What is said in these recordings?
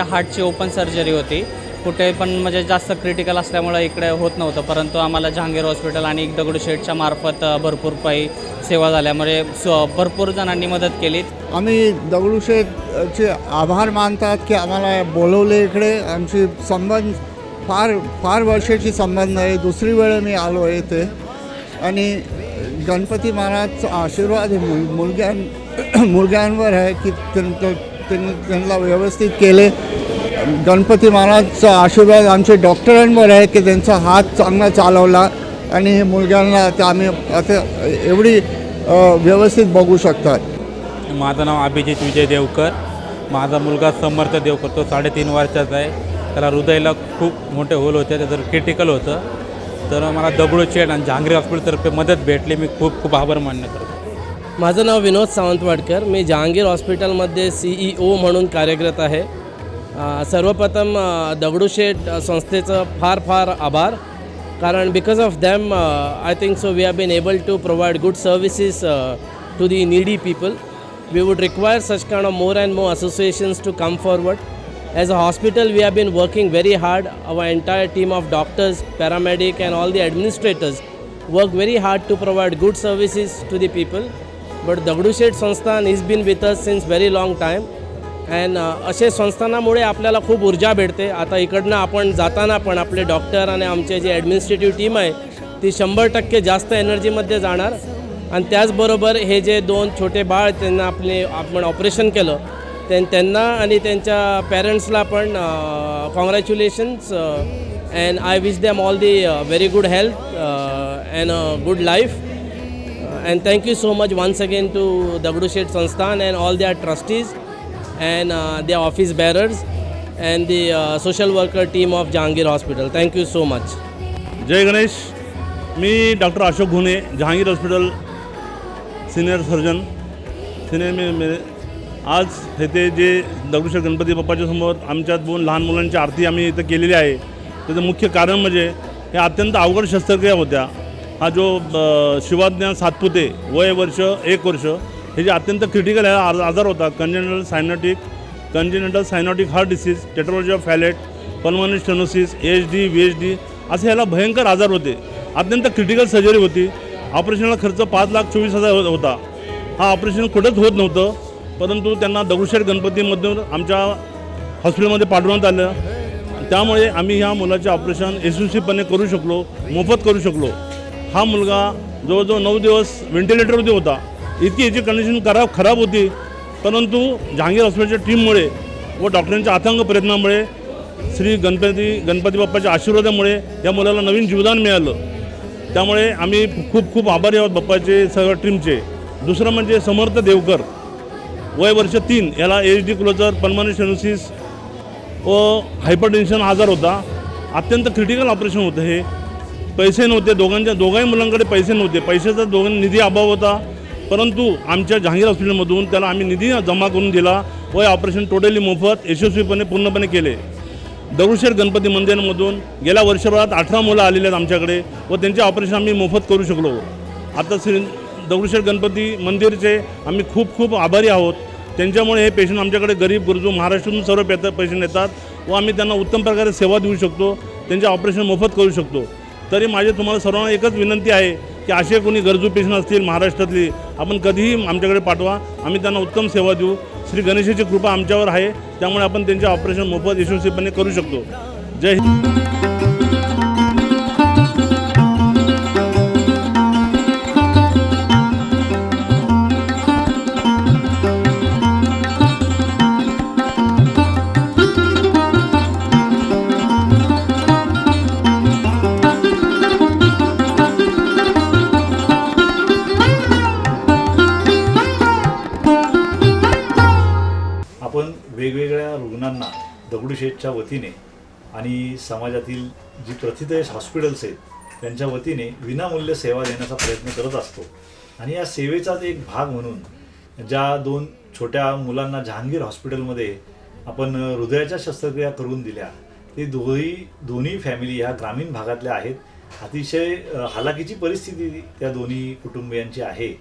माझ्या हार्टची open surgery होती. कुठे पण म्हणजे जास्त क्रिटिकल असल्यामुळं इकडे होत नव्हतं. परंतु आम्हाला जहांगीर हॉस्पिटल आणि दगडूशेठच्या मार्फत भरपूर काही सेवा झाल्यामुळे म्हणजे, स- भरपूर जणांनी मदत केली. आम्ही दगडूशेठचे आभार मानतात की आम्हाला बोलवले इकडे. आमची संबंध फार फार वर्षाची संबंध आहे. दुसरी वेळ मी आलो आहे इथे. आणि गणपती महाराजचा आशीर्वाद मुल मुलग्यां मुलग्यांवर आहे की त्यांचं त्यांनी त्यांना व्यवस्थित केले. गणपती महाराजचा आशीर्वाद आमच्या डॉक्टरांवर आहे की त्यांचा हात चांगला चालवला आणि हे मुलग्यांना आता आम्ही आता एवढी व्यवस्थित बघू शकतात. माझं नाव अभिजित विजय देवकर. माझा मुलगा समर्थ देवकर तो साडेतीन वर्षाचा आहे. त्याला हृदयाला खूप मोठे होल होते त्याचं क्रिटिकल होतं तर मला दगडूशेठ आणि झांगरी हॉस्पिटलतर्फे मदत भेटली. मी खूप खूप आभार मान्य करतो. माझं नाव विनोद सावंतवाडकर. मी जहांगीर हॉस्पिटलमध्ये सी ई ओ म्हणून कार्यरत आहे. सर्वप्रथम दगडूशेठ संस्थेचं फार फार आभार. कारण because of them I think so we have been able to provide good services to the needy people we would require such kind of more and more associations to come forward as a hospital we have been working very hard our entire team of doctors paramedic and all the administrators work very hard to provide good services to the people but Dagdusheth Sansthan is been with us since very long time and असे संस्थानामुळे आपल्याला खूप ऊर्जा भेटते. आता इकडनं आपण जाताना पण आपले डॉक्टर आणि आमचे जे ॲडमिनिस्ट्रेटिव्ह टीम आहे ती शंभर टक्के जास्त एनर्जीमध्ये जाणार. आणि त्याचबरोबर हे जे दोन छोटे बाळ त्यांना आपले आपण ऑपरेशन केलं. त्यां त्यांना आणि त्यांच्या पॅरेंट्सला पण congratulations and I wish them all the very good health and good life and thank you so much once again to Dagdushet Sansthan and all their trustees and uh, their office bearers and the uh, social worker team of Jahangir Hospital. Thank you so much. Jai Ganesh me doctor Ashok Ghune Jehangir hospital senior surgeon senior मे मे आज येथे जे दगडूशेठ गणपती बाप्पाच्या समोर आमच्या दोन लहान मुलांची आरती आम्ही इथं केलेली आहे त्याचं मुख्य कारण म्हणजे हे अत्यंत अवघड शस्त्रक्रिया होत्या हा जो ब- शिवाज्ञान सातपुते वय वर्ष एक वर्ष हे जे अत्यंत क्रिटिकल आहे आजार होता congenital cyanotic congenital cyanotic heart disease tetralogy of Fallot pulmonary stenosis H D V H D असे ह्याला भयंकर आजार होते. अत्यंत क्रिटिकल सर्जरी होती. ऑपरेशनला खर्च पाच लाख चोवीस हजार हो-, होता. हा ऑपरेशन कुठंच होत नव्हतं. परंतु त्यांना दगडूशेठ गणपतीमधून आमच्या हॉस्पिटलमध्ये पाठवण्यात आलं. त्यामुळे आम्ही ह्या मुलाचे ऑपरेशन यशस्वीपणे करू शकलो मोफत करू शकलो. हा मुलगा जवळजवळ नऊ दिवस व्हेंटिलेटरवरती होता. इतकी याची कंडिशन खराब खराब होती. परंतु जहांगीर हॉस्पिटलच्या टीममुळे व डॉक्टरांच्या आतंक प्रयत्नामुळे श्री गणपती गणपती बाप्पाच्या आशीर्वादामुळे या मुलाला नवीन जीवदान मिळालं. त्यामुळे आम्ही खूप खूप आभारी आहोत बाप्पाचे सगळ्या टीमचे दुसरं म्हणजे समर्थ देवकर. वय वर्ष तीन याला H D closure pulmonary stenosis व हायपरटेन्शन आजार होता. अत्यंत क्रिटिकल ऑपरेशन होतं हे. पैसे नव्हते दोघांच्या दोघाही मुलांकडे पैसे नव्हते. पैशाचा दोघांना निधी अभाव होता. परंतु आमच्या जहांगीर हॉस्पिटलमधून त्याला आम्ही निधी जमा करून दिला व हे ऑपरेशन टोटली मोफत यशस्वीपणे पूर्णपणे केले. दगडूशेठ गणपती मंदिरामधून गेल्या वर्षभरात अठरा मुलं आलेले आहेत आमच्याकडे व त्यांचे ऑपरेशन आम्ही मोफत करू शकलो. आता श्री दगडूशेठ गणपती मंदिरचे आम्ही खूप खूप आभारी आहोत. त्यांच्यामुळे हे पेशंट आमच्याकडे गरीब गरजू महाराष्ट्रातून सर्व पेत पेशंट येतात व आम्ही त्यांना उत्तम प्रकारे सेवा देऊ शकतो. त्यांचे ऑपरेशन मोफत करू शकतो. तरी माझे तुम्हाला सर्वांना एकच विनंती आहे की असे कोणी गरजू पेशंट असतील महाराष्ट्रातली आपण कधीही आमच्याकडे पाठवा. आम्ही त्यांना उत्तम सेवा देऊ. श्री गणेशाची कृपा आमच्यावर आहे. त्यामुळे आपण त्यांचे ऑपरेशन मोफत यशस्वीपणे करू शकतो. जय हिंद. दगडूशेठच्या वतीने आणि समाजातील जी प्रथितयश हॉस्पिटल्स आहेत त्यांच्या वतीने विनामूल्य सेवा देण्याचा प्रयत्न करत असतो. आणि या सेवेचाच एक भाग म्हणून ज्या दोन छोट्या मुलांना जहांगीर हॉस्पिटलमध्ये आपण हृदयाच्या शस्त्रक्रिया करून दिल्या ते दोन्ही दोन्ही फॅमिली ह्या ग्रामीण भागातल्या आहेत. अतिशय अ, हालाकीची परिस्थिती त्या दोन्ही कुटुंबियांची आहे.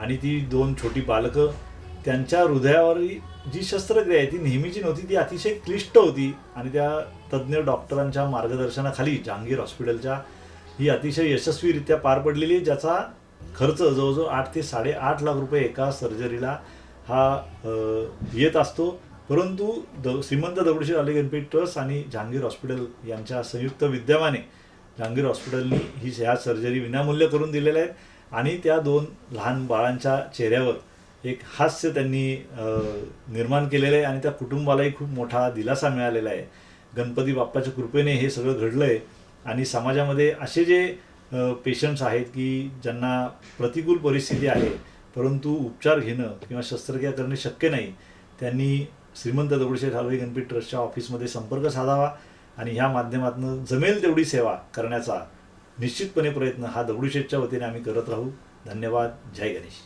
आणि ती दोन छोटी बालकं त्यांच्या हृदयावर जी शस्त्रक्रिया आहे ती नेहमीची नव्हती ती अतिशय क्लिष्ट होती. आणि त्या तज्ज्ञ डॉक्टरांच्या मार्गदर्शनाखाली जहांगीर हॉस्पिटलच्या ही अतिशय यशस्वीरित्या पार पडलेली आहे ज्याचा खर्च जवळजवळ आठ ते साडेआठ लाख रुपये एका सर्जरीला हा येत असतो. परंतु द श्रीमंत दगडूशेठ आले गणपती ट्रस्ट आणि जहांगीर हॉस्पिटल यांच्या संयुक्त विद्यमाने जहांगीर हॉस्पिटलनी ही ह्या सर्जरी विनामूल्य करून दिलेल्या आहेत. आणि त्या दोन लहान बाळांच्या चेहऱ्यावर एक हास्य त्यांनी निर्माण केलेलं आहे आणि त्या कुटुंबालाही खूप मोठा दिलासा मिळालेला आहे. गणपती बाप्पाच्या कृपेने हे सगळं घडलं आहे आणि समाजामध्ये असे जे पेशंट्स आहेत की ज्यांना प्रतिकूल परिस्थिती आहे परंतु उपचार घेणं किंवा शस्त्रक्रिया करणे शक्य नाही त्यांनी श्रीमंत दगडूशेठ हलवाई गणपती ट्रस्टच्या ऑफिसमध्ये संपर्क साधावा आणि ह्या माध्यमातून जमेल तेवढी सेवा करण्याचा निश्चितपणे प्रयत्न हा दगडूशेठच्या वतीने आम्ही करत राहू. धन्यवाद. जय गणेश.